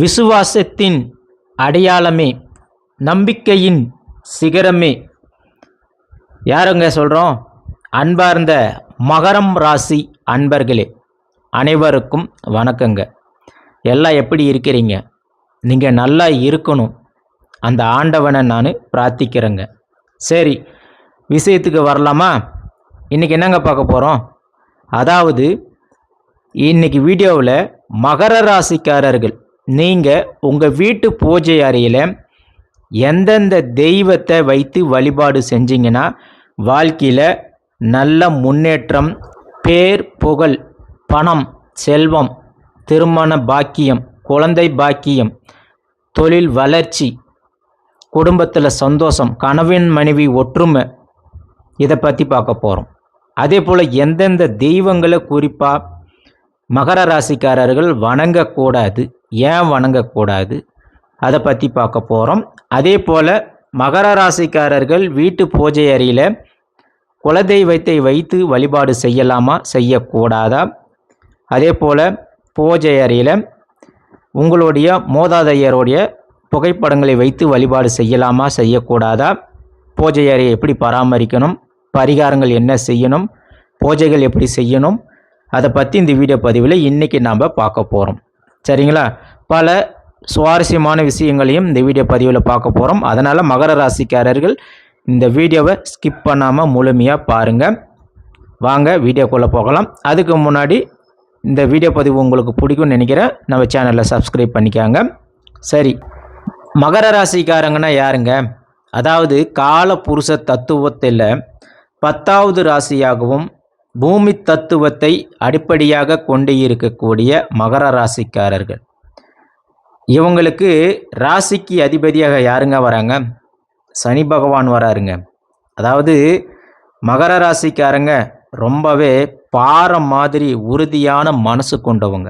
விசுவாசத்தின் அடையாளமே நம்பிக்கையின் சிகரமே. யாருங்க சொல்கிறோம் அன்பார்ந்த மகரம் ராசி அன்பர்களே அனைவருக்கும் வணக்கங்க. எல்லாம் எப்படி இருக்கிறீங்க? நீங்கள் நல்லா இருக்கணும். அந்த ஆண்டவனை நான் பிரார்த்திக்கிறேங்க. சரி விஷயத்துக்கு வரலாமா? இன்றைக்கி என்னங்க பார்க்க போகிறோம் அதாவது இன்னைக்கு வீடியோவில் மகர ராசிக்காரர்கள் நீங்கள் உங்கள் வீட்டு பூஜை அறையில் எந்தெந்த தெய்வத்தை வைத்து வழிபாடு செஞ்சீங்கன்னா வாழ்க்கையில் நல்ல முன்னேற்றம் பேர் புகழ் பணம் செல்வம் திருமண பாக்கியம் குழந்தை பாக்கியம் தொழில் வளர்ச்சி குடும்பத்தில் சந்தோஷம் கணவன் மனைவி ஒற்றுமை இதை பற்றி பார்க்க போகிறோம் அதே போல் எந்தெந்த தெய்வங்களை குறிப்பாக மகர ராசிக்காரர்கள் வணங்கக்கூடாது. ஏன் வணங்கக்கூடாது? அதை பற்றி பார்க்க போகிறோம் அதே போல் மகர ராசிக்காரர்கள் வீட்டு பூஜை அறையில் குலதெய்வத்தை வைத்து வழிபாடு செய்யலாமா செய்யக்கூடாதா? அதே போல் பூஜை அறையில் உங்களுடைய மோதாதையருடைய புகைப்படங்களை வைத்து வழிபாடு செய்யலாமா செய்யக்கூடாதா? பூஜை அறையை எப்படி பராமரிக்கணும்? பரிகாரங்கள் என்ன செய்யணும்? பூஜைகள் எப்படி செய்யணும்? அதை பற்றி இந்த வீடியோ பதிவில் இன்றைக்கி நாம் பார்க்க போகிறோம் சரிங்களா? பல சுவாரஸ்யமான விஷயங்களையும் இந்த வீடியோ பதிவில் பார்க்க போகிறோம் அதனால் மகர ராசிக்காரர்கள் இந்த வீடியோவை ஸ்கிப் பண்ணாமல் முழுமையாக பாருங்கள் வாங்க வீடியோக்குள்ளே போகலாம். அதுக்கு முன்னாடி இந்த வீடியோ பதிவு உங்களுக்கு பிடிக்கும்னு நினைக்கிறேன். நம்ம சேனலில் சப்ஸ்கிரைப் பண்ணிக்காங்க. சரி. மகர ராசிக்காரங்கன்னா யாருங்க? அதாவது கால புருஷ தத்துவத்தில் பத்தாவது ராசியாகவும் பூமி தத்துவத்தை அடிப்படையாக கொண்டு இருக்கக்கூடிய மகர ராசிக்காரர்கள். இவங்களுக்கு ராசிக்கு அதிபதியாக யாருங்க வராங்க? சனி பகவான் வராருங்க. அதாவது மகர ராசிக்காரங்க ரொம்பவே பாறை மாதிரி உறுதியான மனசு கொண்டவங்க.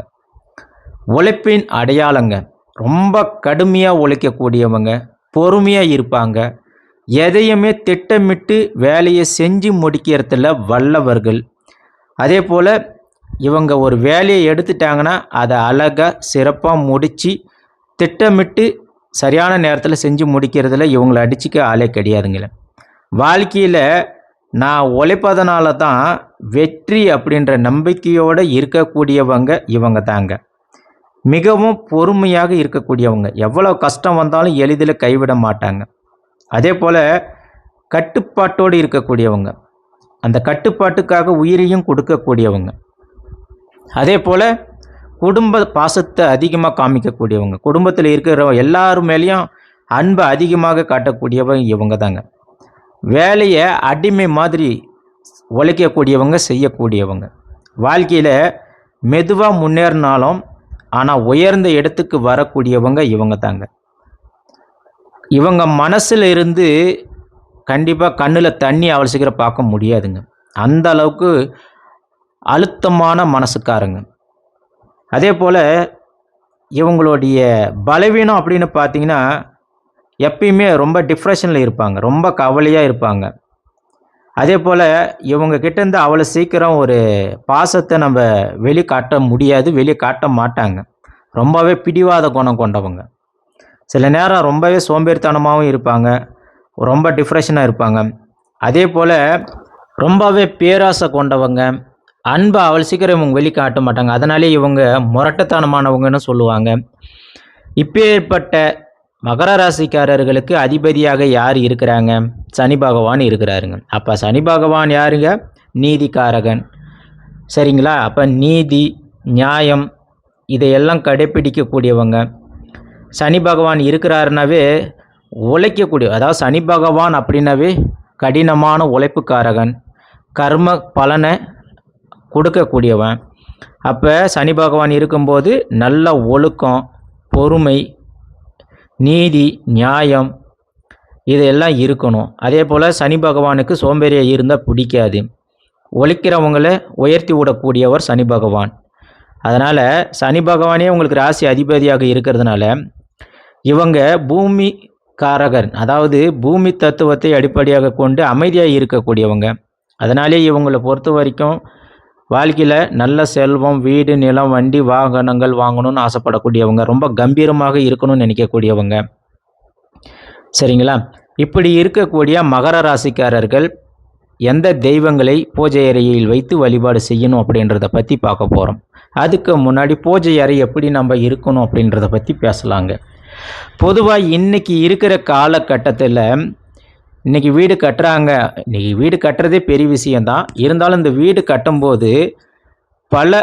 உழைப்பின் அடையாளங்க. ரொம்ப கடுமையாக உழைக்கக்கூடியவங்க. பொறுமையாக இருப்பாங்க. எதையுமே திட்டமிட்டு வேலையை செஞ்சு முடிக்கிறதுல வல்லவர்கள். அதே போல் இவங்க ஒரு வேலையை எடுத்துட்டாங்கன்னா அதை அழகாக சிறப்பாக முடித்து திட்டமிட்டு சரியான நேரத்தில் செஞ்சு முடிக்கிறதுல இவங்களை அடிச்சுக்க ஆளே கிடையாதுங்களே. வாழ்க்கையில் நான் உழைப்பதனால தான் வெற்றி அப்படின்ற நம்பிக்கையோடு இருக்கக்கூடியவங்க இவங்க தாங்க. மிகவும் பொறுமையாக இருக்கக்கூடியவங்க. எவ்வளோ கஷ்டம் வந்தாலும் எளிதில் கைவிட மாட்டாங்க. அதே போல் கட்டுப்பாட்டோடு இருக்கக்கூடியவங்க. அந்த கட்டுப்பாட்டுக்காக உயிரையும் கொடுக்கக்கூடியவங்க. அதே போல் குடும்ப பாசத்தை அதிகமாக காமிக்கக்கூடியவங்க. குடும்பத்தில் இருக்கிற எல்லாரு மேலேயும் அன்பை அதிகமாக காட்டக்கூடியவங்க இவங்க தாங்க வேலையை அடிமை மாதிரி உழைக்கக்கூடியவங்க செய்யக்கூடியவங்க. வாழ்க்கையில் மெதுவாக முன்னேறினாலும் ஆனால் உயர்ந்த இடத்துக்கு வரக்கூடியவங்க இவங்க தாங்க இவங்க மனசில் இருந்து கண்டிப்பாக கண்ணில் தண்ணி அவ்வளோ சீக்கிரம் பார்க்க முடியாதுங்க. அந்த அளவுக்கு அழுத்தமான மனசுக்காரங்க. அதே போல் இவங்களுடைய பலவீனம் அப்படின்னு பார்த்தீங்கன்னா எப்பயுமே ரொம்ப டிப்ரெஷனில் இருப்பாங்க. ரொம்ப கவலையாக இருப்பாங்க. அதே போல் இவங்க கிட்டேருந்து அவ்வளோ சீக்கிரம் ஒரு பாசத்தை நம்ம வெளிக்காட்ட முடியாது வெளியே காட்ட மாட்டாங்க. ரொம்பவே பிடிவாத குணம் கொண்டவங்க. சில நேரம் ரொம்பவே சோம்பேறித்தனமாகவும் இருப்பாங்க. ரொம்ப டிப்ரெஷனாக இருப்பாங்க. அதே போல் ரொம்பவே பேராசை கொண்டவங்க அன்பை அவ்வளோ சீக்கிரம் இவங்க வெளிக்காட்ட மாட்டாங்க. அதனாலே இவங்க முரட்டத்தனமானவங்கன்னு சொல்லுவாங்க. இப்பேற்பட்ட மகர ராசிக்காரர்களுக்கு அதிபதியாக யார் இருக்கிறாங்க? சனி பகவான் இருக்கிறாருங்க. அப்போ சனி பகவான் யாருங்க? நீதிக்காரகன். சரிங்களா? அப்போ நீதி நியாயம் இதையெல்லாம் கடைப்பிடிக்கக்கூடியவங்க. சனி பகவான் இருக்கிறாருனாவே உழைக்கக்கூடிய அதாவது சனி பகவான் அப்படின்னாவே கடினமான உழைப்புக்காரகன். கர்ம பலனை கொடுக்கக்கூடியவன். அப்போ சனி பகவான் இருக்கும்போது நல்ல ஒழுக்கம் பொறுமை நீதி நியாயம் இதெல்லாம் இருக்கணும். அதே போல் சனி பகவானுக்கு சோம்பேறியாக இருந்தால் பிடிக்காது. உழைக்கிறவங்கள உயர்த்தி விடக்கூடியவர் சனி பகவான். அதனால் சனி பகவானே உங்களுக்கு ராசி அதிபதியாக இருக்கிறதுனால இவங்க பூமி காரகர். அதாவது பூமி தத்துவத்தை அடிப்படையாக கொண்டு அமைதியாக இருக்கக்கூடியவங்க. அதனாலே இவங்களை பொறுத்த வரைக்கும் வாழ்க்கையில் நல்ல செல்வம் வீடு நிலம் வண்டி வாகனங்கள் வாங்கணும்னு ஆசைப்படக்கூடியவங்க. ரொம்ப கம்பீரமாக இருக்கணும்னு நினைக்கக்கூடியவங்க. சரிங்களா? இப்படி இருக்கக்கூடிய மகர ராசிக்காரர்கள் எந்த தெய்வங்களை பூஜை அறையில் வைத்து வழிபாடு செய்யணும் அப்படின்றத பற்றி பார்க்க போகிறோம் அதுக்கு முன்னாடி பூஜை அறை எப்படி நம்ம இருக்கணும் அப்படின்றத பற்றி பேசலாங்க. பொதுவாக இன்னைக்கு இருக்கிற காலகட்டத்தில் இன்னைக்கு வீடு கட்டுறாங்க. இன்னைக்கு வீடு கட்டுறதே பெரிய விஷயந்தான் இருந்தாலும் இந்த வீடு கட்டும்போது பல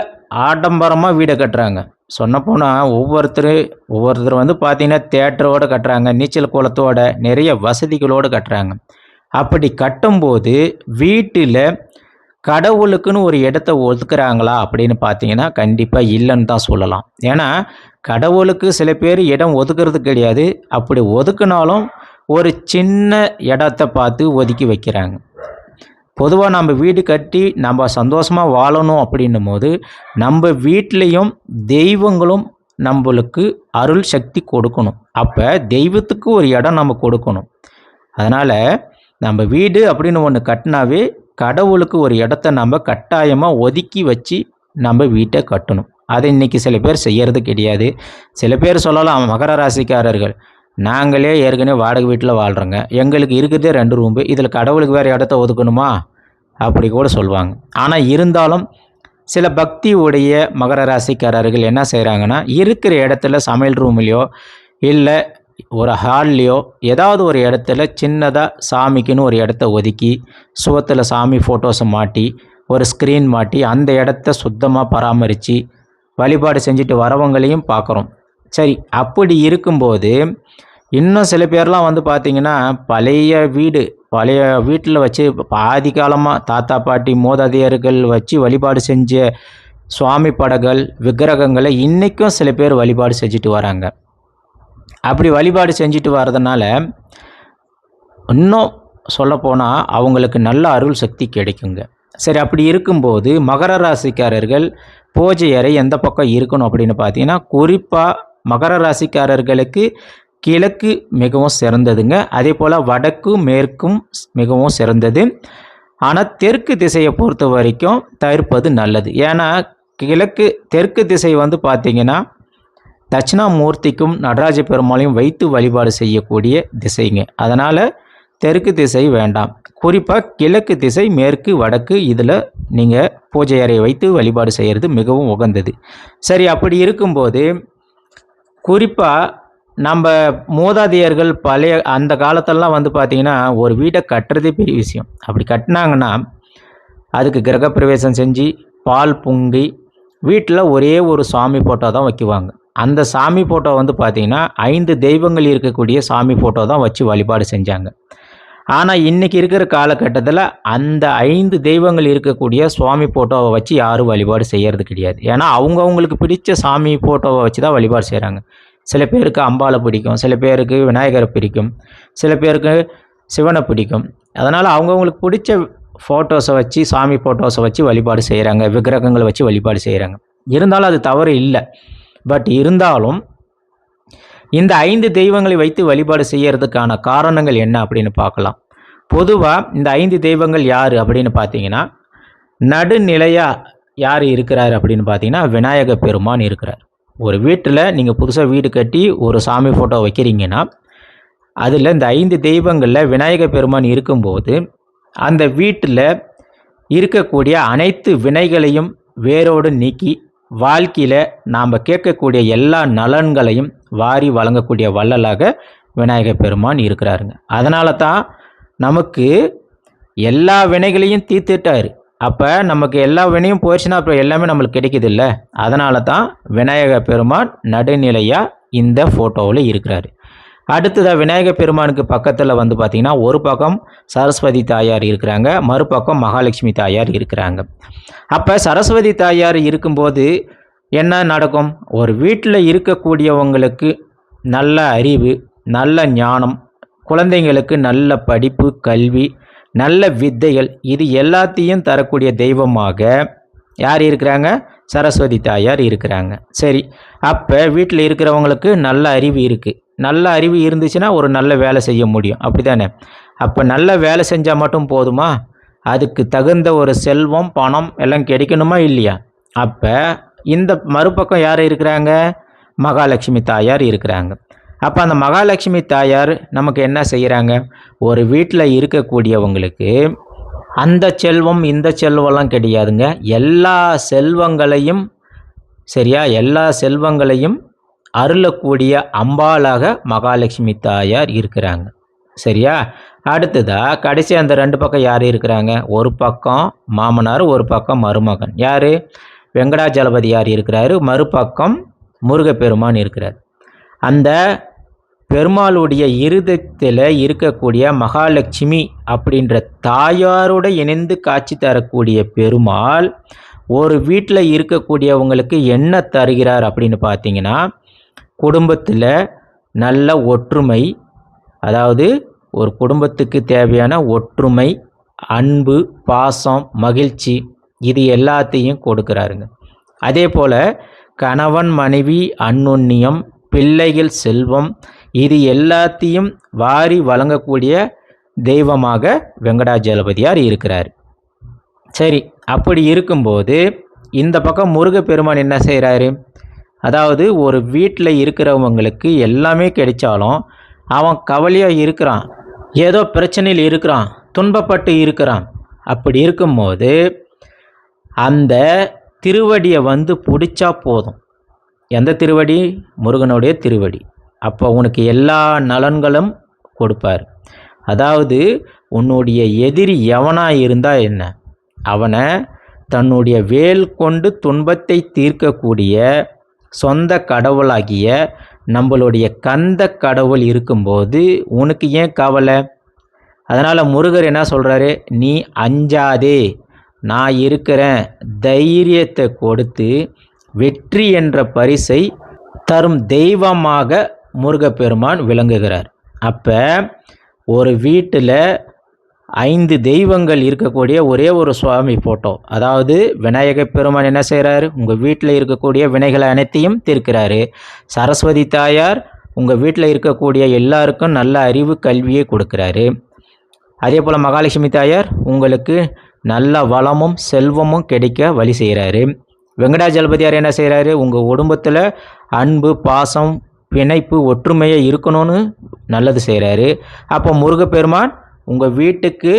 ஆடம்பரமாக வீடை கட்டுறாங்க. சொன்னப்போனால் ஒவ்வொருத்தர் ஒவ்வொருத்தர் வந்து பார்த்தீங்கன்னா தேட்டரோடு கட்டுறாங்க நீச்சல் குளத்தோட நிறைய வசதிகளோடு கட்டுறாங்க. அப்படி கட்டும்போது வீட்டில் கடவுளுக்குன்னு ஒரு இடத்த ஒதுக்குறாங்களா அப்படின்னு பார்த்தீங்கன்னா கண்டிப்பாக இல்லைன்னு தான் சொல்லலாம். ஏன்னா கடவுளுக்கு சில பேர் இடம் ஒதுக்குறது கிடையாது. அப்படி ஒதுக்குனாலும் ஒரு சின்ன இடத்த பார்த்து ஒதுக்கி வைக்கிறாங்க. பொதுவாக நம்ம வீடு கட்டி நம்ம சந்தோஷமாக வாழணும் அப்படின்னும் போது நம்ம வீட்லேயும் தெய்வங்களும் நம்மளுக்கு அருள் சக்தி கொடுக்கணும். அப்போ தெய்வத்துக்கு ஒரு இடம் நம்ம கொடுக்கணும். அதனால் நம்ம வீடு அப்படின்னு ஒன்று கட்டினாவே கடவுளுக்கு ஒரு இடத்த நம்ம கட்டாயமாக ஒதுக்கி வச்சு நம்ம வீட்டை கட்டணும். அதை இன்றைக்கி சில பேர் செய்யறது கிடையாது. சில பேர் சொல்லலாம் மகர ராசிக்காரர்கள். நாங்களே ஏற்கனவே வாடகை வீட்டில் வாழ்கிறோங்க எங்களுக்கு இருக்கிறதே ரெண்டு ரூம்பு இதில் கடவுளுக்கு வேறு இடத்த ஒதுக்கணுமா? அப்படி கூட சொல்லுவாங்க. ஆனால் இருந்தாலும் சில பக்தி உடைய மகர ராசிக்காரர்கள் என்ன செய்கிறாங்கன்னா இருக்கிற இடத்துல சமையல் ரூம்லேயோ இல்லை ஒரு ஹால்லையோ ஏதாவது ஒரு இடத்துல சின்னதாக சாமிக்குன்னு ஒரு இடத்த ஒதுக்கி சுவத்தில் சாமி ஃபோட்டோஸை மாட்டி ஒரு ஸ்க்ரீன் மாட்டி அந்த இடத்த சுத்தமாக பராமரித்து வழிபாடு செஞ்சுட்டு வரவங்களையும் பார்க்குறோம். சரி அப்படி இருக்கும்போது இன்னும் சில பேர்லாம் வந்து பார்த்திங்கன்னா பழைய வீடு பழைய வீட்டில் வச்சு பாதி காலமாக தாத்தா பாட்டி மூதாதையர்கள் வச்சு வழிபாடு செஞ்ச சுவாமி படங்கள் விக்கிரகங்களை இன்றைக்கும் சில பேர் வழிபாடு செஞ்சுட்டு வராங்க. அப்படி வழிபாடு செஞ்சுட்டு வர்றதுனால இன்னும் சொல்லப்போனால் அவங்களுக்கு நல்ல அருள் சக்தி கிடைக்குங்க. சரி அப்படி இருக்கும்போது மகர ராசிக்காரர்கள் பூஜை அறை எந்த பக்கம் இருக்கணும் அப்படின்னு பார்த்தீங்கன்னா குறிப்பாக மகர ராசிக்காரர்களுக்கு கிழக்கு மிகவும் சிறந்ததுங்க. அதே போல் வடக்கும் மேற்கும் மிகவும் சிறந்தது. ஆனால் தெற்கு திசையை பொறுத்த வரைக்கும் தவிர்ப்பது நல்லது. ஏன்னா கிழக்கு தெற்கு திசை வந்து பார்த்திங்கன்னா தட்சிணாமூர்த்திக்கும் நடராஜ பெருமாளையும் வைத்து வழிபாடு செய்யக்கூடிய திசைங்க. அதனால் தெற்கு திசை வேண்டாம். குறிப்பாக கிழக்கு திசை மேற்கு வடக்கு இதில் நீங்கள் பூஜை அறையை வைத்து வழிபாடு செய்கிறது மிகவும் உகந்தது. சரி அப்படி இருக்கும்போது குறிப்பாக நம்ம மூதாதையர்கள் பழைய அந்த காலத்திலலாம் வந்து பார்த்திங்கன்னா ஒரு வீட்டை கட்டுறதே பெரிய விஷயம். அப்படி கட்டினாங்கன்னா அதுக்கு கிரகப்பிரவேசம் செஞ்சு பால் பொங்கி வீட்டில் ஒரே ஒரு சாமி ஃபோட்டோ தான் வைக்குவாங்க. அந்த சாமி ஃபோட்டோ வந்து பார்த்திங்கன்னா ஐந்து தெய்வங்கள் இருக்கக்கூடிய சாமி ஃபோட்டோ தான் வச்சு வழிபாடு செஞ்சாங்க. ஆனால் இன்றைக்கி இருக்கிற காலகட்டத்தில் அந்த ஐந்து தெய்வங்கள் இருக்கக்கூடிய சுவாமி ஃபோட்டோவை வச்சு யாரும் வழிபாடு செய்கிறது கிடையாது. ஏன்னா அவங்கவுங்களுக்கு பிடிச்ச சாமி ஃபோட்டோவை வச்சு தான் வழிபாடு செய்கிறாங்க சில பேருக்கு அம்பாவை பிடிக்கும் சில பேருக்கு விநாயகரை பிடிக்கும் சில பேருக்கு சிவனை பிடிக்கும். அதனால் அவங்கவுங்களுக்கு பிடிச்ச ஃபோட்டோஸை வச்சு சாமி ஃபோட்டோஸை வச்சு வழிபாடு செய்கிறாங்க விக்கிரகங்களை வச்சு வழிபாடு செய்கிறாங்க இருந்தாலும் அது தவறு இல்லை. பட் இருந்தாலும் இந்த ஐந்து தெய்வங்களை வைத்து வழிபாடு செய்யறதுக்கான காரணங்கள் என்ன அப்படின்னு பார்க்கலாம். பொதுவாக இந்த ஐந்து தெய்வங்கள் யார் அப்படின்னு பார்த்தீங்கன்னா நடுநிலையாக யார் இருக்கிறார் அப்படின்னு பார்த்தீங்கன்னா விநாயக பெருமான் இருக்கிறார். ஒரு வீட்டில் நீங்கள் புதுசாக வீடு கட்டி ஒரு சாமி ஃபோட்டோ வைக்கிறீங்கன்னா அதில் இந்த ஐந்து தெய்வங்களில் விநாயக பெருமான் இருக்கும்போது அந்த வீட்டில் இருக்கக்கூடிய அனைத்து வினைகளையும் வேரோடு நீக்கி வாழ்க்கையில் நாம் கேட்கக்கூடிய எல்லா நலன்களையும் வாரி வழங்கக்கூடிய வள்ளலாக விநாயகர் பெருமான் இருக்கிறாருங்க. அதனால தான் நமக்கு எல்லா வினைகளையும் தீர்த்துட்டாரு. அப்போ நமக்கு எல்லா வினையும் போயிடுச்சுன்னா அப்புறம் எல்லாமே நம்மளுக்கு கிடைக்குது இல்லை அதனால தான் விநாயக பெருமான் நடுநிலையாக இந்த ஃபோட்டோவில் இருக்கிறாரு. அடுத்ததாக விநாயகர் பெருமானுக்கு பக்கத்தில் வந்து பார்த்திங்கன்னா ஒரு பக்கம் சரஸ்வதி தாயார் இருக்கிறாங்க மறுபக்கம் மகாலட்சுமி தாயார் இருக்கிறாங்க. அப்போ சரஸ்வதி தாயார் இருக்கும்போது என்ன நடக்கும்? ஒரு வீட்டில் இருக்கக்கூடியவங்களுக்கு நல்ல அறிவு நல்ல ஞானம் குழந்தைங்களுக்கு நல்ல படிப்பு கல்வி நல்ல வித்தைகள் இது எல்லாத்தையும் தரக்கூடிய தெய்வமாக யார் இருக்கிறாங்க? சரஸ்வதி தாயார் இருக்கிறாங்க. சரி அப்போ வீட்டில் இருக்கிறவங்களுக்கு நல்ல அறிவு இருக்குது நல்ல அறிவு இருந்துச்சுன்னா ஒரு நல்ல வேலை செய்ய முடியும். அப்படி தானே அப்போ நல்ல வேலை செஞ்சால் மட்டும் போதுமா? அதுக்கு தகுந்த ஒரு செல்வம் பணம் எல்லாம் கிடைக்கணுமா இல்லையா? அப்போ இந்த மறுபக்கம் யார் இருக்கிறாங்க? மகாலட்சுமி தாயார் இருக்கிறாங்க. அப்போ அந்த மகாலட்சுமி தாயார் நமக்கு என்ன செய்கிறாங்க ஒரு வீட்டில் இருக்கக்கூடியவங்களுக்கு அந்த செல்வம் இந்த செல்வம்லாம் கிடையாதுங்க. எல்லா செல்வங்களையும் சரியா? எல்லா செல்வங்களையும் அருளக்கூடிய அம்பாளாக மகாலட்சுமி தாயார் இருக்கிறாங்க. சரியா? அடுத்ததா கடைசி அந்த ரெண்டு பக்கம் யார் இருக்கிறாங்க? ஒரு பக்கம் மாமனார் ஒரு பக்கம் மருமகன். யார்? வெங்கடாஜலபதி யார் இருக்கிறாரு? மறுபக்கம் முருகப்பெருமான் இருக்கிறார். அந்த பெருமாளுடைய இருதத்தில் இருக்கக்கூடிய மகாலட்சுமி அப்படின்ற தாயாரோட இணைந்து காட்சி தரக்கூடிய பெருமாள் ஒரு வீட்டில் இருக்கக்கூடியவங்களுக்கு என்ன தருகிறார் அப்படின்னு பார்த்தீங்கன்னா குடும்பத்தில் நல்ல ஒற்றுமை அதாவது ஒரு குடும்பத்துக்கு தேவையான ஒற்றுமை அன்பு பாசம் மகிழ்ச்சி இது எல்லாத்தையும் கொடுக்குறாருங்க. அதே போல் கணவன் மனைவி அன்னுண்ணியம் பிள்ளைகள் செல்வம் இது எல்லாத்தையும் வாரி வழங்கக்கூடிய தெய்வமாக வெங்கடாஜலபதியார் இருக்கிறார். சரி அப்படி இருக்கும்போது இந்த பக்கம் முருகப்பெருமான் என்ன செய்கிறாரு அதாவது ஒரு வீட்டில் இருக்கிறவங்களுக்கு எல்லாமே கிடைச்சாலும் அவன் கவலையாக இருக்கிறான். ஏதோ பிரச்சனையில் இருக்கிறான். துன்பப்பட்டு இருக்கிறான். அப்படி இருக்கும்போது அந்த திருவடியை வந்து பிடிச்சா போதும். எந்த திருவடி? முருகனுடைய திருவடி. அப்போ உனக்கு எல்லா நலன்களும் கொடுப்பார். அதாவது உன்னுடைய எதிரி எவனாக இருந்தால் என்ன? அவனை தன்னுடைய வேல் கொண்டு துன்பத்தை தீர்க்கக்கூடிய சொந்த கடவுளாகிய நம்மளுடைய கந்த கடவுள் இருக்கும்போது உனக்கு ஏன் கவலை? அதனால் முருகர் என்ன சொல்கிறாரு நீ அஞ்சாதே நான் இருக்கிறேன். தைரியத்தை கொடுத்து வெற்றி என்ற பரிசை தரும் தெய்வமாக முருகப்பெருமான் விளங்குகிறார். அப்போ ஒரு வீட்டில் ஐந்து தெய்வங்கள் இருக்கக்கூடிய ஒரே ஒரு சுவாமி ஃபோட்டோ அதாவது விநாயக பெருமான் என்ன செய்கிறாரு உங்கள் வீட்டில் இருக்கக்கூடிய வினைகளை அனைத்தையும் தீர்க்கிறாரு. சரஸ்வதி தாயார் உங்கள் வீட்டில் இருக்கக்கூடிய எல்லாருக்கும் நல்ல அறிவு கல்வியை கொடுக்குறாரு. அதே போல் மகாலட்சுமி தாயார் உங்களுக்கு நல்ல வளமும் செல்வமும் கிடைக்க வழி செய்கிறாரு வெங்கடாஜலபதியார் என்ன செய்கிறாரு உங்கள் குடும்பத்தில் அன்பு பாசம் பிணைப்பு ஒற்றுமையை இருக்கணும்னு நல்லது செய்கிறாரு அப்போ முருகப்பெருமான் உங்கள் வீட்டுக்கு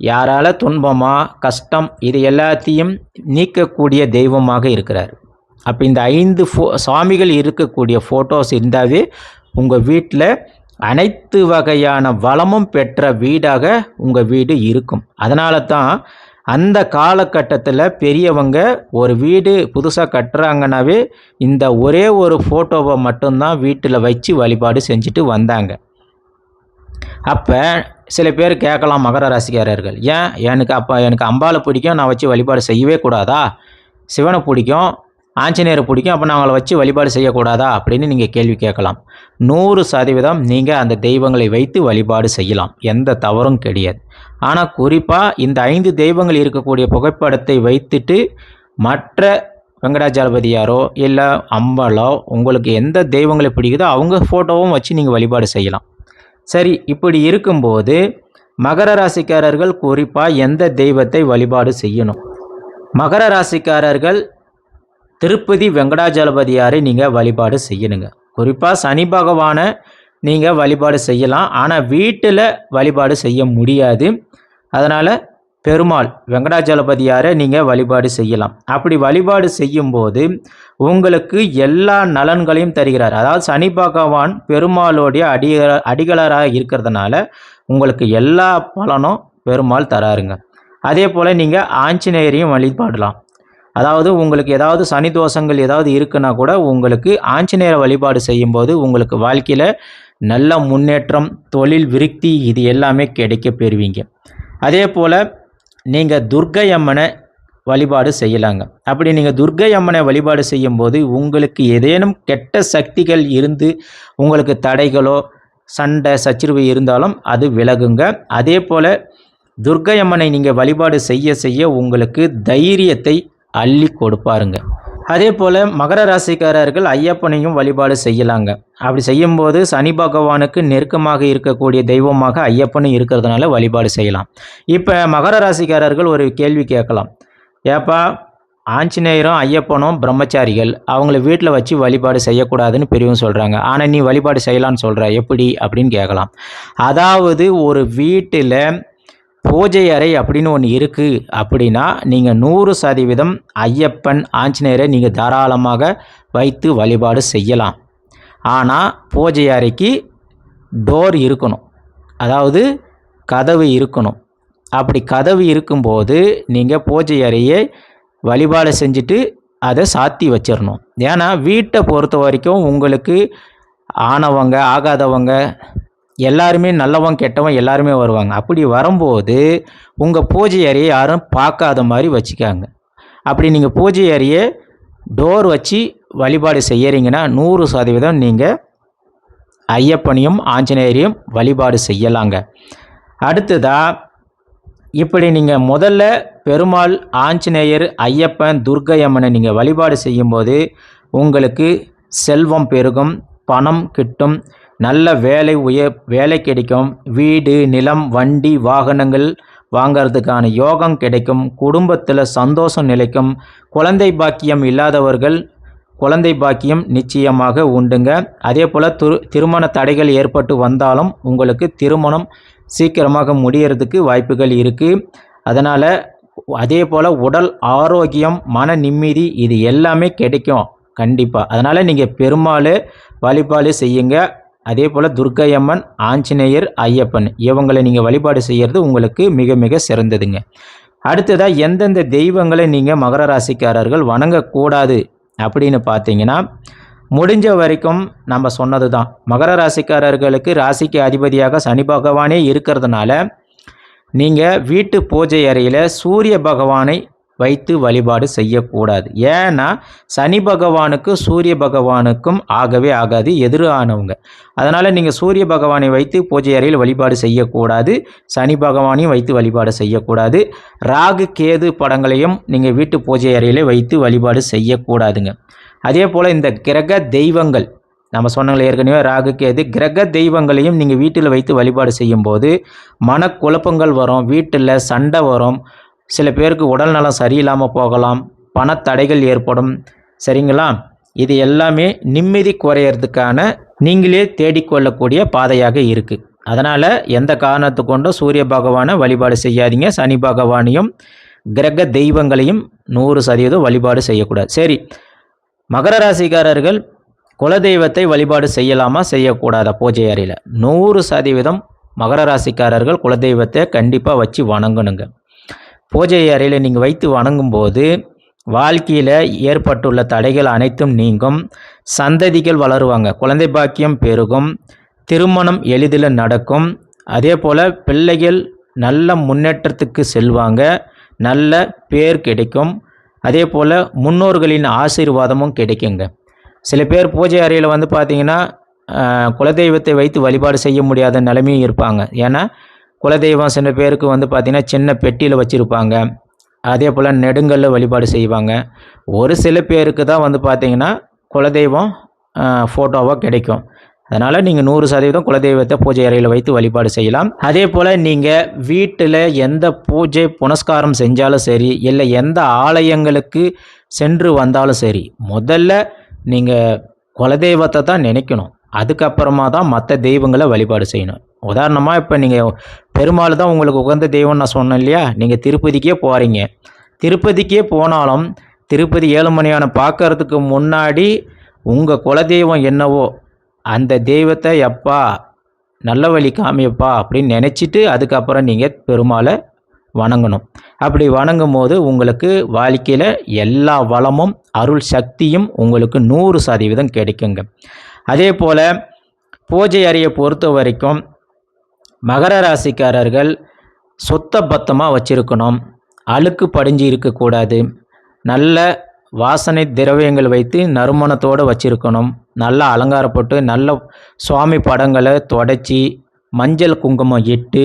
யாரால துன்பமா கஷ்டம் இது எல்லாத்தையும் நீக்கக்கூடிய தெய்வமாக இருக்கிறார். அப்போ இந்த ஐந்து ஃபோ சுவாமிகள் இருக்கக்கூடிய ஃபோட்டோஸ் இருந்தாவே உங்கள் வீட்டில் அனைத்து வகையான வளமும் பெற்ற வீடாக உங்கள் வீடு இருக்கும். அதனால தான் அந்த காலகட்டத்தில் பெரியவங்க ஒரு வீடு புதுசாக கட்டுறாங்கனாவே இந்த ஒரே ஒரு ஃபோட்டோவை மட்டும்தான் வீட்டில் வச்சு வழிபாடு செஞ்சுட்டு வந்தாங்க. அப்போ சில பேர் கேட்கலாம் மகர ராசிக்காரர்கள். ஏன்? எனக்கு அப்போ எனக்கு அம்பாவை பிடிக்கும் நான் வச்சு வழிபாடு செய்யவே கூடாதா? சிவனை பிடிக்கும் ஆஞ்சநேயரை பிடிக்கும் அப்போ நான் அவங்கள வச்சு வழிபாடு செய்யக்கூடாதா? அப்படின்னு நீங்கள் கேள்வி கேட்கலாம். நூறு சதவீதம் நீங்கள் அந்த தெய்வங்களை வைத்து வழிபாடு செய்யலாம். எந்த தவறும் கிடையாது. ஆனால் குறிப்பாக இந்த ஐந்து தெய்வங்கள் இருக்கக்கூடிய புகைப்படத்தை வைத்துட்டு மற்ற வெங்கடாஜலபதியாரோ இல்லை அம்பாலோ உங்களுக்கு எந்த தெய்வங்களை பிடிக்குதோ அவங்க ஃபோட்டோவும் வச்சு நீங்கள் வழிபாடு செய்யலாம். சரி இப்படி இருக்கும்போது மகர ராசிக்காரர்கள் குறிப்பாக எந்த தெய்வத்தை வழிபாடு செய்யணும்? மகர ராசிக்காரர்கள் திருப்பதி வெங்கடாஜலபதியாரை நீங்கள் வழிபாடு செய்யணுங்க. குறிப்பாக சனி பகவானை நீங்கள் வழிபாடு செய்யலாம். ஆனால் வீட்டில் வழிபாடு செய்ய முடியாது. அதனால் பெருமாள் வெங்கடாஜலபதியாரை நீங்கள் வழிபாடு செய்யலாம். அப்படி வழிபாடு செய்யும்போது உங்களுக்கு எல்லா நலன்களையும் தருகிறார். அதாவது சனி பகவான் பெருமாளுடைய அடி அடிகளராக இருக்கிறதுனால உங்களுக்கு எல்லா பலனும் பெருமாள் தராருங்க. அதே போல் நீங்கள் ஆஞ்சநேயரையும் வழிபாடலாம். அதாவது உங்களுக்கு ஏதாவது சனி தோஷங்கள் ஏதாவது இருக்குன்னா கூட உங்களுக்கு ஆஞ்சநேயர் வழிபாடு செய்யும்போது உங்களுக்கு வாழ்க்கையில் நல்ல முன்னேற்றம் தொழில் விருத்தி இது எல்லாமே கிடைக்க பெறுவீங்க. அதே போல் நீங்கள் துர்க்கை அம்மனை வழிபாடு செய்யலாங்க. அப்படி நீங்கள் துர்க்கை அம்மனை வழிபாடு செய்யும்போது உங்களுக்கு ஏதேனும் கெட்ட சக்திகள் இருந்து உங்களுக்கு தடைகளோ சண்டை சச்சரவு இருந்தாலும் அது விலகுங்க. அதே போல் துர்க்கை அம்மனை நீங்கள் வழிபாடு செய்ய செய்ய உங்களுக்கு தைரியத்தை அள்ளி கொடுப்பாருங்க. அதே போல் மகர ராசிக்காரர்கள் ஐயப்பனையும் வழிபாடு செய்யலாங்க. அப்படி செய்யும்போது சனி பகவானுக்கு நெருக்கமாக இருக்கக்கூடிய தெய்வமாக ஐயப்பனும் இருக்கிறதுனால வழிபாடு செய்யலாம். இப்போ மகர ராசிக்காரர்கள் ஒரு கேள்வி கேட்கலாம். ஏப்பா ஆஞ்சநேயரும் ஐயப்பனும் பிரம்மச்சாரிகள் அவங்கள வீட்டில் வச்சு வழிபாடு செய்யக்கூடாதுன்னு பெரியவங்க சொல்கிறாங்க ஆனால் நீ வழிபாடு செய்யலான்னு சொல்கிற எப்படி? அப்படின்னு கேட்கலாம். அதாவது ஒரு வீட்டில் பூஜை அறை அப்படின்னு ஒன்று இருக்குது அப்படின்னா நீங்கள் நூறு சதவீதம் ஐயப்பன் ஆஞ்சநேயரை நீங்கள் தாராளமாக வைத்து வழிபாடு செய்யலாம். ஆனால் பூஜை அறைக்கு டோர் இருக்கணும். அதாவது கதவு இருக்கணும். அப்படி கதவு இருக்கும்போது நீங்கள் பூஜை அறையை வழிபாடு செஞ்சுட்டு அதை சாத்தி வச்சிடணும் ஏன்னா வீட்டை பொறுத்த வரைக்கும் உங்களுக்கு ஆனவங்க ஆகாதவங்க எல்லாருமே நல்லவன் கெட்டவன் எல்லாருமே வருவாங்க. அப்படி வரும்போது உங்கள் பூஜை அறையை யாரும் பார்க்காத மாதிரி வச்சுக்காங்க. அப்படி நீங்கள் பூஜை அறையை டோர் வச்சு வழிபாடு செய்யறீங்கன்னா நூறு சதவீதம் நீங்கள் ஐயப்பனையும் ஆஞ்சநேயரையும் வழிபாடு செய்யலாங்க. அடுத்ததாக இப்படி நீங்கள் முதல்ல பெருமாள் ஆஞ்சநேயர் ஐயப்பன் துர்க்கை அம்மனை நீங்கள் வழிபாடு செய்யும்போது உங்களுக்கு செல்வம் பெருகும் பணம் கிட்டும் நல்ல வேலை உய வேலை கிடைக்கும். வீடு நிலம் வண்டி வாகனங்கள் வாங்கிறதுக்கான யோகம் கிடைக்கும். குடும்பத்தில் சந்தோஷம் நிலைக்கும். குழந்தை பாக்கியம் இல்லாதவர்கள் குழந்தை பாக்கியம் நிச்சயமாக உண்டுங்க. அதே போல் திரு திருமண தடைகள் ஏற்பட்டு வந்தாலும் உங்களுக்கு திருமணம் சீக்கிரமாக முடியறதுக்கு வாய்ப்புகள் இருக்குது அதனால் அதே போல் உடல் ஆரோக்கியம் மன நிம்மதி இது எல்லாமே கிடைக்கும். கண்டிப்பாக அதனால் நீங்கள் பெருமாள் வழிபாடு செய்யுங்க. அதே போல் துர்க்கையம்மன் ஆஞ்சநேயர் ஐயப்பன் இவங்களை நீங்கள் வழிபாடு செய்கிறது உங்களுக்கு மிக மிக சிறந்ததுங்க. அடுத்ததாக எந்தெந்த தெய்வங்களை நீங்கள் மகர ராசிக்காரர்கள் வணங்கக்கூடாது அப்படின்னு பார்த்தீங்கன்னா முடிஞ்ச வரைக்கும் நம்ம சொன்னது தான் மகர ராசிக்காரர்களுக்கு ராசிக்கு அதிபதியாக சனி பகவானே இருக்கிறதுனால நீங்கள் வீட்டு பூஜை அறையில் சூரிய பகவானை வைத்து வழிபாடு செய்யக்கூடாது. ஏன்னா சனி பகவானுக்கு சூரிய பகவானுக்கும் ஆகவே ஆகாது எதிரானவங்க அதனால் நீங்கள் சூரிய பகவானை வைத்து பூஜை அறையில் வழிபாடு செய்யக்கூடாது. சனி பகவானையும் வைத்து வழிபாடு செய்யக்கூடாது. ராகு கேது படங்களையும் நீங்கள் வீட்டு பூஜை அறையில் வைத்து வழிபாடு செய்யக்கூடாதுங்க. அதே போல் இந்த கிரக தெய்வங்கள் நம்ம சொன்னாங்களே ஏற்கனவே ராகு கேது கிரக தெய்வங்களையும் நீங்கள் வீட்டில் வைத்து வழிபாடு செய்யும்போது மனக்குழப்பங்கள் வரும் வீட்டில் சண்டை வரும் சில பேருக்கு உடல் நலம் சரியில்லாமல் போகலாம் பணத்தடைகள் ஏற்படும். சரிங்களா? இது எல்லாமே நிம்மதி குறையிறதுக்கான நீங்களே தேடிக்கொள்ளக்கூடிய பாதையாக இருக்குது அதனால் எந்த காரணத்து கொண்டும் சூரிய பகவானை வழிபாடு செய்யாதீங்க. சனி பகவானையும் கிரக தெய்வங்களையும் நூறு சதவீதம் வழிபாடு செய்யக்கூடாது. சரி மகர ராசிக்காரர்கள் குலதெய்வத்தை வழிபாடு செய்யலாமா செய்யக்கூடாதா? பூஜை அறையில். நூறு சதவீதம் மகர ராசிக்காரர்கள் குலதெய்வத்தை கண்டிப்பாக வச்சு வணங்கணுங்க. பூஜை அறையில் நீங்கள் வைத்து வணங்கும்போது வாழ்க்கையில் ஏற்பட்டுள்ள தடைகள் அனைத்தும் நீங்கும். சந்ததிகள் வளருவாங்க. குழந்தை பாக்கியம் பெருகும். திருமணம் எளிதில் நடக்கும். அதே போல் பிள்ளைகள் நல்ல முன்னேற்றத்துக்கு செல்வாங்க. நல்ல பேர் கிடைக்கும். அதே போல் முன்னோர்களின் ஆசீர்வாதமும் கிடைக்குங்க. சில பேர் பூஜை அறையில் வந்து பார்த்திங்கன்னா குலதெய்வத்தை வைத்து வழிபாடு செய்ய முடியாத நிலைமையும் இருப்பாங்க. ஏன்னா குலதெய்வம் சில பேருக்கு வந்து பார்த்திங்கன்னா சின்ன பெட்டியில் வச்சுருப்பாங்க. அதே போல் நெடுங்கல்ல வழிபாடு செய்வாங்க. ஒரு சில பேருக்கு தான் வந்து பார்த்திங்கன்னா குலதெய்வம் ஃபோட்டோவாக கிடைக்கும். அதனால் நீங்கள் நூறு சதவீதம் குலதெய்வத்தை பூஜை அறையில் வைத்து வழிபாடு செய்யலாம். அதே போல் நீங்கள் வீட்டில் எந்த பூஜை புனஸ்காரம் செஞ்சாலும் சரி இல்லை எந்த ஆலயங்களுக்கு சென்று வந்தாலும் சரி முதல்ல நீங்கள் குலதெய்வத்தை தான் நினைக்கணும். அதுக்கப்புறமா தான் மற்ற தெய்வங்களை வழிபாடு செய்யணும். உதாரணமாக இப்போ நீங்கள் பெருமாள் தான் உங்களுக்கு உகந்த தெய்வம்னு நான் சொன்னேன் இல்லையா? நீங்கள் திருப்பதிக்கே போகிறீங்க திருப்பதிக்கே போனாலும் திருப்பதி ஏழுமணியான பார்க்கறதுக்கு முன்னாடி உங்கள் குலதெய்வம் என்னவோ அந்த தெய்வத்தை எப்பா நல்ல வழி காமியப்பா அப்படின்னு நினச்சிட்டு அதுக்கப்புறம் நீங்கள் பெருமாளை வணங்கணும். அப்படி வணங்கும் போது உங்களுக்கு வாழ்க்கையில் எல்லா வளமும் அருள் சக்தியும் உங்களுக்கு நூறு சதவீதம் கிடைக்குங்க. அதே போல் பூஜை அறையை பொறுத்த வரைக்கும் மகர ராசிக்காரர்கள் சுத்த பத்தமாக வச்சுருக்கணும். அழுக்கு படிஞ்சு இருக்கக்கூடாது. நல்ல வாசனை திரவியங்கள் வைத்து நறுமணத்தோடு வச்சுருக்கணும். நல்லா அலங்காரப்பட்டு நல்ல சுவாமி படங்களை தொடச்சி மஞ்சள் குங்குமம் இட்டு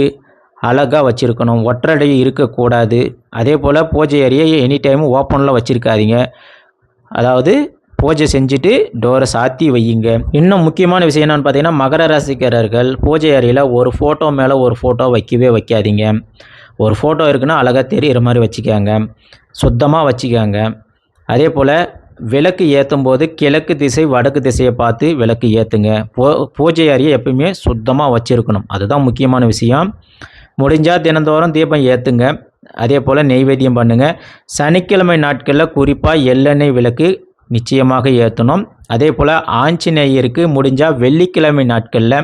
அழகாக வச்சுருக்கணும். ஒற்றடை இருக்கக்கூடாது. அதே போல் பூஜை அறையை எனி டைமும் ஓப்பனில் வச்சுருக்காதீங்க. அதாவது பூஜை செஞ்சுட்டு டோரை சாத்தி வையுங்க. இன்னும் முக்கியமான விஷயம் என்னென்னு பார்த்தீங்கன்னா மகர ராசிக்காரர்கள் பூஜை அறையில் ஒரு ஃபோட்டோ மேலே ஒரு ஃபோட்டோ வைக்கவே வைக்காதீங்க. ஒரு ஃபோட்டோ இருக்குன்னா அழகாக தெரிகிற மாதிரி வச்சுக்காங்க. சுத்தமாக வச்சுக்காங்க. அதே போல் விளக்கு ஏற்றும் போது கிழக்கு திசை வடக்கு திசையை பார்த்து விளக்கு ஏற்றுங்க பூ பூஜை அறையை எப்பயுமே சுத்தமாக வச்சுருக்கணும். அதுதான் முக்கியமான விஷயம். முடிஞ்சால் தினந்தோறும் தீபம் ஏற்றுங்க அதே போல் நெய்வேத்தியம் பண்ணுங்கள் சனிக்கிழமை நாட்களில் குறிப்பாக எள்ளெண்ணெய் விளக்கு நிச்சயமாக ஏற்றணும் அதே போல் ஆஞ்சநேயருக்கு முடிஞ்சால் வெள்ளிக்கிழமை நாட்களில்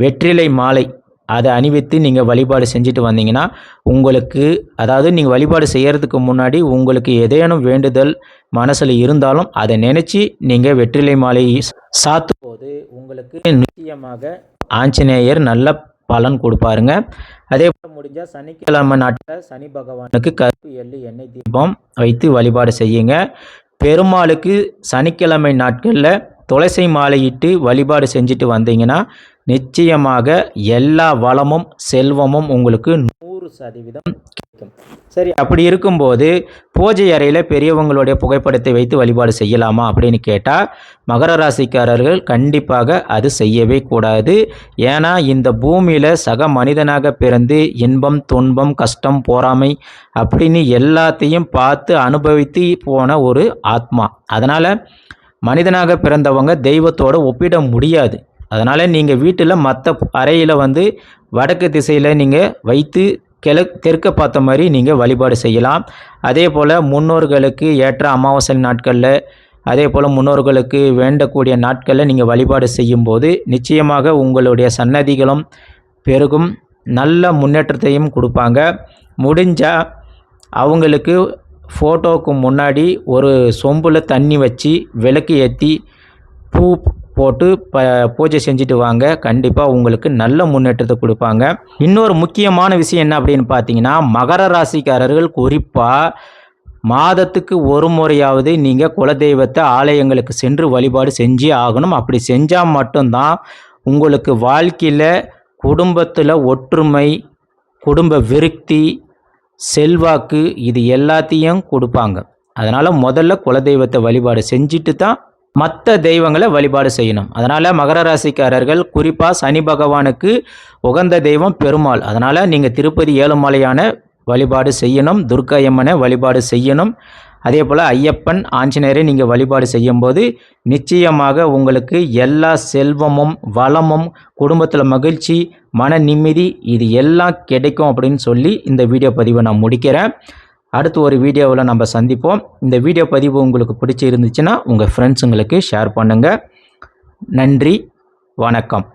வெற்றிலை மாலை அதை அணிவித்து நீங்கள் வழிபாடு செஞ்சுட்டு வந்தீங்கன்னா உங்களுக்கு அதாவது நீங்கள் வழிபாடு செய்கிறதுக்கு முன்னாடி உங்களுக்கு ஏதேனும் வேண்டுதல் மனசில் இருந்தாலும் அதை நினச்சி நீங்கள் வெற்றிலை மாலை சாத்தும் போது உங்களுக்கு நிச்சயமாக ஆஞ்சநேயர் நல்ல பலன் கொடுப்பாருங்க. அதே போல் முடிஞ்சால் சனிக்கிழமை நாட்டில் சனி பகவானுக்கு கருப்பு எள்ளு எண்ணெய் தீபம் வைத்து வழிபாடு செய்யுங்க. பெருமாளுக்கு சனிக்கிழமை நாட்களில் துளசி மாலையிட்டு வழிபாடு செஞ்சுட்டு வந்தீங்கன்னா நிச்சயமாக எல்லா வளமும் செல்வமும் உங்களுக்கு சதவீதம் கிடைக்கும். சரி அப்படி இருக்கும்போது பூஜை அறையில் பெரியவங்களுடைய புகைப்படத்தை வைத்து வழிபாடு செய்யலாமா அப்படின்னு கேட்டால் மகர ராசிக்காரர்கள் கண்டிப்பாக அது செய்யவே கூடாது. ஏன்னா இந்த பூமியில் சக மனிதனாக பிறந்து இன்பம் துன்பம் கஷ்டம் போராமை அப்படின்னு எல்லாத்தையும் பார்த்து அனுபவித்து போன ஒரு ஆத்மா. அதனால் மனிதனாக பிறந்தவங்க தெய்வத்தோடு ஒப்பிட முடியாது. அதனால் நீங்கள் வீட்டில் மற்ற அறையில் வந்து வடக்கு திசையில் நீங்கள் வைத்து கிழக்கு தெற்க பார்த்த மாதிரி நீங்கள் வழிபாடு செய்யலாம். அதே போல் முன்னோர்களுக்கு ஏற்ற அமாவாசை நாட்களில் அதே போல் முன்னோர்களுக்கு வேண்டக்கூடிய நாட்களில் நீங்கள் வழிபாடு செய்யும்போது நிச்சயமாக உங்களுடைய சன்னதிகளும் பெருகும். நல்ல முன்னேற்றத்தையும் கொடுப்பாங்க. முடிஞ்சால் அவங்களுக்கு ஃபோட்டோவுக்கு முன்னாடி ஒரு சொம்பில் தண்ணி வச்சு விளக்கு ஏற்றி பூ போட்டு ப பூஜை செஞ்சுட்டு வாங்க. கண்டிப்பாக உங்களுக்கு நல்ல முன்னேற்றத்தை கொடுப்பாங்க. இன்னொரு முக்கியமான விஷயம் என்ன அப்படின்னு பார்த்தீங்கன்னா மகர ராசிக்காரர்கள் குறிப்பாக மாதத்துக்கு ஒரு முறையாவது நீங்கள் குலதெய்வத்தை ஆலயங்களுக்கு சென்று வழிபாடு செஞ்சே ஆகணும். அப்படி செஞ்சால் மட்டும்தான் உங்களுக்கு வாழ்க்கையில் குடும்பத்தில் ஒற்றுமை குடும்ப விருத்தி செல்வாக்கு இது எல்லாத்தையும் கொடுப்பாங்க. அதனால் முதல்ல குலதெய்வத்தை வழிபாடு செஞ்சுட்டு தான் மற்ற தெய்வங்களை வழிபாடு செய்யணும். அதனால் மகர ராசிக்காரர்கள் குறிப்பாக சனி பகவானுக்கு உகந்த தெய்வம் பெருமாள். அதனால் நீங்கள் திருப்பதி ஏழுமலையான வழிபாடு செய்யணும். துர்க்கையம்மனை வழிபாடு செய்யணும். அதே போல் ஐயப்பன் ஆஞ்சநேயரை நீங்கள் வழிபாடு செய்யும்போது நிச்சயமாக உங்களுக்கு எல்லா செல்வமும் வளமும் குடும்பத்தில் மகிழ்ச்சி மன நிம்மதி இது எல்லாம் கிடைக்கும் அப்படின்னு சொல்லி இந்த வீடியோ பதிவை நான் முடிக்கிறேன். அடுத்து ஒரு வீடியோவில் நம்ம சந்திப்போம். இந்த வீடியோ பதிவு உங்களுக்கு பிடிச்சி இருந்துச்சுன்னா உங்கள் ஃப்ரெண்ட்ஸுங்களுக்கு ஷேர் பண்ணுங்கள் நன்றி வணக்கம்.